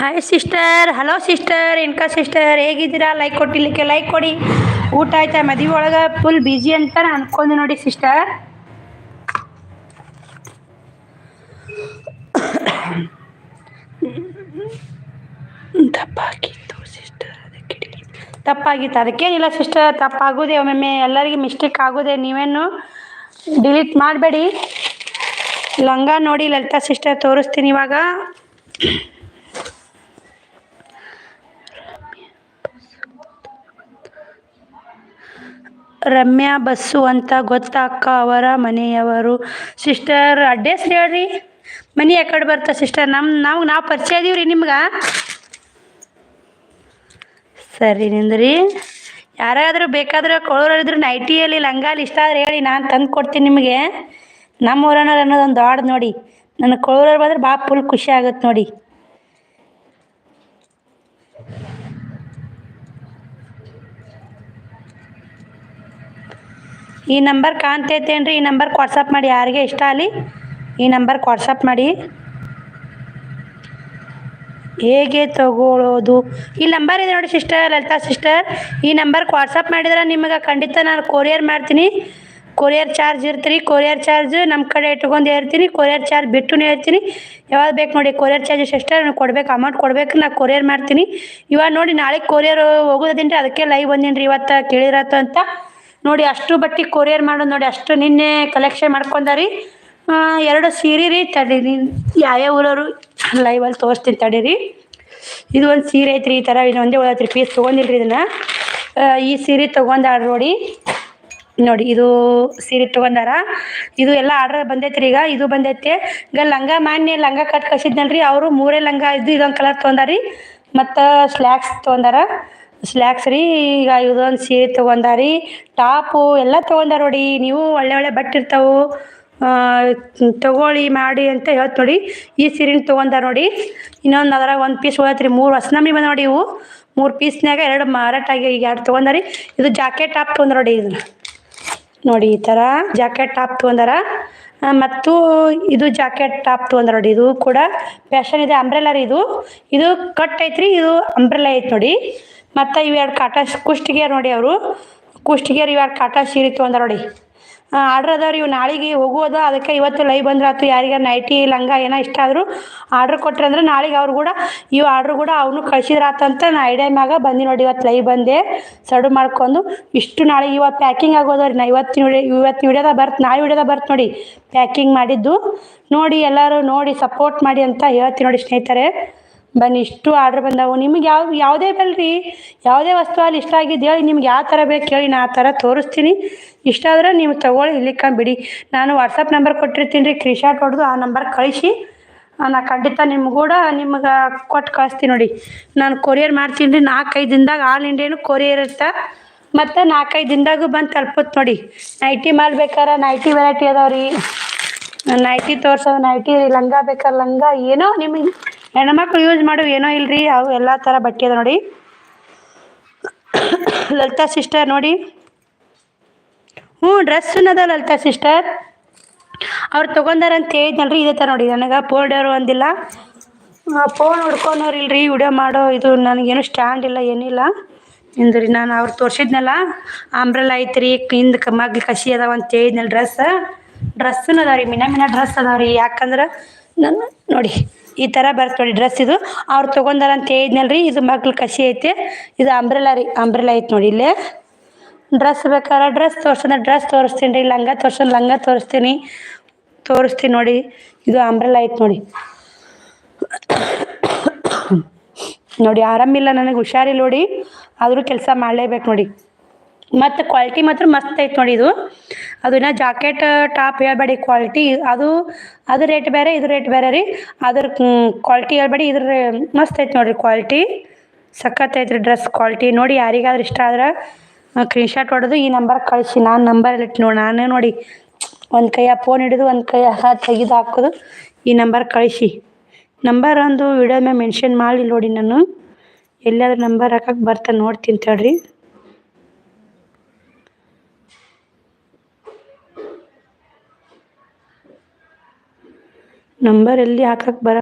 Hi sister hello sister ಇನ್ಕಾ sister ಹೇಗಿದ್ದೀರಾ? Like ಕೊಟ್ಟಿಲಿಕ್ಕೆ ಲೈಕ್ ಕೊಡಿ. ಊಟ ಆಯ್ತಾ? ಮದುವೆ ಒಳಗೆ ಫುಲ್ ಬಿಜಿ ಅಂತ ನಾನು ಅನ್ಕೊಂಡೆ ನೋಡಿ ಸಿಸ್ಟರ್ ತಪ್ಪಾಗಿತ್ತು ಸಿಸ್ಟರ್ ಅದಕ್ಕೆ ತಪ್ಪಾಗಿತ್ತು. ಅದಕ್ಕೇನಿಲ್ಲ ಸಿಸ್ಟರ್ ತಪ್ಪಾಗೋದೆ ಒಮ್ಮೊಮ್ಮೆ. ಎಲ್ಲರಿಗೆ ಮಿಸ್ಟೇಕ್ ಆಗೋದೆ ನೀವೇನು ಡಿಲೀಟ್ ಮಾಡಬೇಡಿ. ಲಂಗ ನೋಡಿ ಲಲಿತಾ ಸಿಸ್ಟರ್ ತೋರಿಸ್ತೀನಿ ಇವಾಗ. ರಮ್ಯಾ ಬಸ್ಸು ಅಂತ ಗೊತ್ತಾ ಅಕ್ಕ ಅವರ ಮನೆಯವರು. ಸಿಸ್ಟರ್ ಅಡ್ರೆಸ್ ಹೇಳ್ರಿ. ಮನೆ ಯಾಕಡೆ ಕಡೆ ಬರ್ತಾ ಸಿಸ್ಟರ್ ನಮ್ಮ ನಾವು ನಾವು ಪರಿಚಯ ಇದೀವಿ ರೀ ನಿಮ್ಗೆ. ಸರಿ ನಿಂದ್ರಿ. ಯಾರಾದರೂ ಬೇಕಾದ್ರೆ ಕೊಳೋರಿದ್ರು ನೈಟಿಯಲ್ಲಿ ಲಂಗಾಲಿ ಇಷ್ಟ ಆದ್ರೆ ಹೇಳಿ, ನಾನು ತಂದು ಕೊಡ್ತೀನಿ ನಿಮಗೆ. ನಮ್ಮ ಊರನವ್ರು ಅನ್ನೋದೊಂದು ನೋಡಿ. ನನ್ನ ಕೊಳೋರು ಬಂದ್ರೆ ಭಾಳ ಫುಲ್ ಖುಷಿ ಆಗುತ್ತೆ ನೋಡಿ. ಈ ನಂಬರ್ ಕಾಣ್ತೈತೇನ್ರಿ? ಈ ನಂಬರ್ಗೆ ವಾಟ್ಸಪ್ ಮಾಡಿ ಯಾರಿಗೆ ಇಷ್ಟ ಅಲ್ಲಿ ಈ ನಂಬರ್ಗೆ ವಾಟ್ಸಪ್ ಮಾಡಿ. ಹೇಗೆ ತಗೊಳ್ಳೋದು ಈ ನಂಬರ್ ಇದೆ ನೋಡಿ ಸಿಸ್ಟರ್ ಲಲಿತಾ ಸಿಸ್ಟರ್ ಈ ನಂಬರ್ಗೆ ವಾಟ್ಸಪ್ ಮಾಡಿದ್ರೆ ನಿಮಗೆ ಖಂಡಿತ ನಾನು ಕೊರಿಯರ್ ಮಾಡ್ತೀನಿ. ಕೊರಿಯರ್ ಚಾರ್ಜ್ ಇರ್ತೀರಿ ಕೊರಿಯರ್ ಚಾರ್ಜ್ ನಮ್ಮ ಕಡೆ ಇಟ್ಕೊಂಡು ಹೇಳ್ತೀನಿ. ಕೊರಿಯರ್ ಚಾರ್ಜ್ ಬಿಟ್ಟು ಹೇಳ್ತೀನಿ. ಯಾವಾಗ ಬೇಕು ನೋಡಿ ಕೊರಿಯರ್ ಚಾರ್ಜ್ ಸಿಸ್ಟರ್ ನಾನು ಕೊಡ್ಬೇಕು ಅಮೌಂಟ್ ಕೊಡ್ಬೇಕು, ನಾ ಕೊರಿಯರ್ ಮಾಡ್ತೀನಿ. ಇವಾಗ ನೋಡಿ, ನಾಳೆ ಕೊರಿಯರ್ ಹೋಗೋದೀನಿ ರೀ ಅದಕ್ಕೆ ಲೈವ್ ಬಂದೀನಿ ರೀ ಇವತ್ತು ಕೇಳಿರತ್ತ ಅಂತ ನೋಡಿ ಅಷ್ಟು ಬಟ್ಟೆ ಕೊರಿಯರ್ ಮಾಡೋದು ನೋಡಿ ಅಷ್ಟು ನಿನ್ನೆ ಕಲೆಕ್ಷನ್ ಮಾಡ್ಕೊಂಡಾರಿ. ಎರಡು ಸೀರೆ ರೀ ತಡೀರಿ. ಯಾವ್ಯಾವ ಊರವರು? ಲೈವಲ್ಲಿ ತೋರಿಸ್ತೀನಿ ತಡೀರಿ. ಇದು ಒಂದು ಸೀರೆ ಐತ್ರಿ, ಈ ಥರ ಇದು ಒಂದೇ ಉಳತ್ರಿ ಪೀಸ್ ತೊಗೊಂಡಿಲ್ರಿ ಇದನ್ನು. ಈ ಸೀರೆ ತೊಗೊಂಡಾರ ನೋಡಿ. ನೋಡಿ, ಇದು ಸೀರೆ ತೊಗೊಂಡಾರ. ಇದು ಎಲ್ಲ ಆರ್ಡರ್ ರೀ ಈಗ. ಇದು ಬಂದೈತೆ. ಈಗ ಲಂಗ ಮಾನ್ಯ ಲಂಗ ಕಟ್ ಕಳ್ಸಿದ್ನಲ್ರಿ. ಅವರು ಮೂರೇ ಲಂಗ ಇದು ಇದೊಂದು ಕಲರ್ ತೊಗೊಂಡಾರಿ. ಮತ್ತು ಸ್ಲ್ಯಾಕ್ಸ್ ತೊಗೊಂಡಾರ. ಸ್ಲ್ಯಾಕ್ಸ್ ರೀ, ಈಗ ಇದೊಂದು ಸೀರೆ ತೊಗೊಂಡಾರಿ, ಟಾಪು ಎಲ್ಲ ತೊಗೊಂಡಾರ ನೋಡಿ, ನೀವು ಒಳ್ಳೆ ಒಳ್ಳೆ ಬಟ್ಟೆ ಇರ್ತಾವೆ. ತಗೊಳ್ಳಿ, ಮಾಡಿ ಅಂತ ಹೇಳ್ತ ನೋಡಿ, ಈ ಸೀರೆನ ತೊಗೊಂಡಾರ ನೋಡಿ, ಇನ್ನೊಂದು ಅದ್ರಾಗ ಒಂದು ಪೀಸ್ ಹೋಗತ್ರಿ ಮೂರು ಹೊಸ ನಮ್ನಿ ಬಂದ ನೋಡಿ ಇವು. ಮೂರು ಪೀಸ್ನ್ಯಾಗ ಎರಡು ಮಾರಾಟ ಆಗಿ ಈಗ ಎರಡು ತೊಗೊಂಡಾರಿ ಇದು ಜಾಕೆಟ್ ಟಾಪ್ ತೊಗೊಂಡ್ರ ನೋಡಿ ಇದನ್ನ ನೋಡಿ, ಈ ಥರ ಜಾಕೆಟ್ ಟಾಪ್ ತೊಗೊಂಡಾರ. ಮತ್ತು ಇದು ಜಾಕೆಟ್ ಟಾಪ್ ತೊಗೊಂಡ್ರ ನೋಡಿ, ಇದು ಕೂಡ ಫ್ಯಾಷನ್ ಇದೆ ಅಂಬ್ರೆಲಾ ರೀ ಇದು. ಇದು ಕಟ್ ಐತ್ರಿ, ಇದು ಅಂಬ್ರೆಲಾ ಐತೆ ನೋಡಿ. ಮತ್ತು ಇವೆರಡು ಕಾಟ ಕುಷ್ಟಿಗೇರ್ ನೋಡಿ ಅವರು. ಕುಷ್ಟಿಗೆರ್ ಇವೆರಡು ಕಾಟಾ ಸೀರೆ ತೊಗೊಂಡಾರ ನೋಡಿ. ಆರ್ಡ್ರ್ ಅದಾವ ರೀ ಇವು ನಾಳೆಗೆ ಹೋಗುವುದ ಅದಕ್ಕೆ ಇವತ್ತು ಲೈವ್ ಬಂದ್ರೆ ಆಯ್ತು ಯಾರಿಗ ನೈಟಿ, ಲಂಗ ಏನೋ ಇಷ್ಟ ಆದರೂ ಆರ್ಡ್ರ್ ಕೊಟ್ರಿ ಅಂದ್ರೆ ನಾಳೆಗೆ ಅವ್ರು ಕೂಡ ಇವು ಆರ್ಡ್ರ್ ಕೂಡ ಅವನು ಕಳಿಸಿದ್ರಾತಂತ ನಾ ಐಡಿಯಾ ಮ್ಯಾಗ ಬಂದು ನೋಡಿ ಇವತ್ತು ಲೈವ್ ಬಂದೆ. ಸಡು ಮಾಡ್ಕೊಂಡು ಇಷ್ಟು ನಾಳೆ ಇವತ್ತು ಪ್ಯಾಕಿಂಗ್ ಆಗೋದವ್ರಿ, ನಾ ಇವತ್ತು ವಿಡಿಯೋ ಇವತ್ತಿನ ವಿಡಿಯೋದಾಗ ಬರ್ತು, ನಾಳೆ ವಿಡಿಯೋದಾಗ ಬರ್ತು ನೋಡಿ ಪ್ಯಾಕಿಂಗ್ ಮಾಡಿದ್ದು. ನೋಡಿ ಎಲ್ಲರೂ ನೋಡಿ ಸಪೋರ್ಟ್ ಮಾಡಿ ಅಂತ ಹೇಳ್ತೀನಿ ನೋಡಿ ಸ್ನೇಹಿತರೆ. ಬನ್ನಿ, ಇಷ್ಟು ಆರ್ಡ್ರ್ ಬಂದವು. ನಿಮ್ಗೆ ಯಾವ, ಯಾವುದೇ ಬಲ್ರಿ ಯಾವುದೇ ವಸ್ತು ಅಲ್ಲಿ ಇಷ್ಟ ಆಗಿದ್ದು ಹೇಳಿ, ನಿಮ್ಗೆ ಯಾವ ಥರ ಬೇಕು ಹೇಳಿ ನಾ ಆ ಥರ ತೋರಿಸ್ತೀನಿ. ಇಷ್ಟ ಆದ್ರೆ ನೀವು ತಗೊಳ್ಳಿ ಇಲ್ಲಿಕ್ಕ ಬಿಡಿ ನಾನು ವಾಟ್ಸಪ್ ನಂಬರ್ ಕೊಟ್ಟಿರ್ತೀನಿ ರೀ ಕ್ರೀಶಾಟ್ ಹೊಡೆದು ಆ ನಂಬರ್ ಕಳಿಸಿ. ನಾ ಖಂಡಿತ ನಿಮ್ಗೆ ಕೂಡ ನಿಮ್ಗೆ ಕೊಟ್ಟು ಕಳಿಸ್ತೀನಿ ನೋಡಿ. ನಾನು ಕೊರಿಯರ್ ಮಾಡ್ತೀನಿ ರೀ, ನಾಲ್ಕೈದು ದಿನದಾಗ ಆಲ್ ಇಂಡಿಯಾನು ಕೊರಿಯರ್ ಇರುತ್ತೆ ಮತ್ತು ನಾಲ್ಕೈದು ದಿನದಾಗೂ ಬಂದು ತಲುಪುತ್ತೆ ನೋಡಿ. ನೈಟಿ ಮಾಲ್ ಬೇಕಾರೆ ನೈಟಿ ವೆರೈಟಿ ಅದಾವೆ ರೀ. ನೈಟಿ ತೋರ್ಸೋದು ನೈಟಿ ಲಂಗ ಬೇಕಾರೆ ಲಂಗ, ಏನೋ ನಿಮಗೆ ಹೆಣ್ಮಕ್ಳು ಯೂಸ್ ಮಾಡೋ ಏನೋ ಇಲ್ರಿ, ಅವು ಎಲ್ಲ ಥರ ಬಟ್ಟೆ ಅದ ನೋಡಿ. ಲಲಿತಾ ಸಿಸ್ಟರ್ ನೋಡಿ. ಹ್ಞೂ ಡ್ರೆಸ್ ಅದ ಲಲಿತಾ ಸಿಸ್ಟರ್ ಅವ್ರು ತೊಗೊಂಡಾರ ಅಂತ ಹೇಳಿದ್ನಲ್ರಿ, ಇದೇ ಥರ ನೋಡಿ. ನನಗೆ ಫೋಲ್ಡರು ಒಂದಿಲ್ಲ ಫೋನ್ ಇಲ್ರಿ ವಿಡಿಯೋ ಮಾಡೋ ಇದು ನನಗೇನು ಸ್ಟ್ಯಾಂಡ್ ಇಲ್ಲ, ಏನಿಲ್ಲ. ಇಂದ್ರಿ ನಾನು ಅವ್ರು ತೋರಿಸಿದ್ನಲ್ಲ ಅಂಬ್ರೆಲ್ಲ ಐತ್ರಿ ರೀ ಕ ಮಗ್ಲು ಕಸಿ ಅದಾವ ಅಂತ ಹೇಳಿದ್ನಲ್ಲ ಡ್ರೆಸ್ ಡ್ರೆಸ್ಸನ್ನು ಅದಾವ ರೀ ಮಿನ ಮಿನ ಡ್ರೆಸ್ ಅದಾವ ರೀ ಯಾಕಂದ್ರೆ ನನ್ನ ನೋಡಿ ಈ ಥರ ಬರ್ತ ನೋಡಿ ಡ್ರೆಸ್ ಇದು. ಅವ್ರು ತಗೊಂಡಾರ ಅಂತ ಹೇಳಿದ್ನಲ್ರಿ, ಇದು ಮಕ್ಳು ಕಸಿ ಐತೆ. ಇದು ಅಂಬ್ರೆಲಾ ರೀ ಅಂಬ್ರೆಲಾ ಐತೆ ನೋಡಿ ಇಲ್ಲೇ. ಡ್ರೆಸ್ ಬೇಕಾರ ಡ್ರೆಸ್ ತೋರ್ಸಂದ್ರೆ ಡ್ರೆಸ್ ತೋರಿಸ್ತೀನಿ ರೀ. ಲಂಗ ತೋರ್ಸಂದ್ರೆ ಲಂಗ ತೋರಿಸ್ತೀನಿ. ತೋರಿಸ್ತೀನಿ ನೋಡಿ, ಇದು ಅಂಬ್ರೆಲಾ ಐತೆ ನೋಡಿ. ನೋಡಿ, ಆರಾಮಿಲ್ಲ ನನಗೆ, ಹುಷಾರಿಲ್ಲ ನೋಡಿ. ಆದರೂ ಕೆಲಸ ಮಾಡಲೇಬೇಕು ನೋಡಿ. ಮತ್ತು ಕ್ವಾಲಿಟಿ ಮಾತ್ರ ಮಸ್ತ್ ಐತೆ ನೋಡಿ ಇದು. ಅದು ಇನ್ನ ಜಾಕೆಟ್, ಟಾಪ್ ಹೇಳ್ಬೇಡಿ, ಕ್ವಾಲಿಟಿ. ಅದು ಅದು ರೇಟ್ ಬೇರೆ, ಇದು ರೇಟ್ ಬೇರೆ ರೀ. ಅದ್ರ ಕ್ವಾಲಿಟಿ ಹೇಳ್ಬೇಡಿ, ಇದ್ರ ಮಸ್ತ್ ಐತೆ ನೋಡಿರಿ ಕ್ವಾಲಿಟಿ. ಸಖತ್ ಐತೆ ರೀ ಡ್ರೆಸ್ ಕ್ವಾಲಿಟಿ. ನೋಡಿ ಯಾರಿಗಾದ್ರೂ ಇಷ್ಟ ಆದ್ರೆ ಸ್ಕ್ರೀನ್ಶಾಟ್ ಹೊಡೆದು ಈ ನಂಬರ್ ಕಳಿಸಿ. ನಾನು ನಂಬರ್ ಇಟ್ಟು ನೋಡಿ ನಾನೇ ನೋಡಿ ಒಂದು ಕೈಯ ಫೋನ್ ಹಿಡಿದು, ಒಂದು ಕೈಯ ತೆಗೆದು ಹಾಕೋದು. ಈ ನಂಬರ್ ಕಳಿಸಿ. ನಂಬರ್ ಒಂದು ವಿಡಿಯೋ ಮೇಲೆ ಮೆನ್ಷನ್ ಮಾಡಿ ನೋಡಿ ನಾನು. ಎಲ್ಲಾದ್ರೂ ನಂಬರ್ ಹಾಕಕ್ಕೆ ಬರ್ತಾ ನೋಡ್ತೀನಿ ತಡ್ರಿ. ನಂಬರ್ ಎಲ್ಲಿ ಹಾಕಕ್ಕೆ ಬರ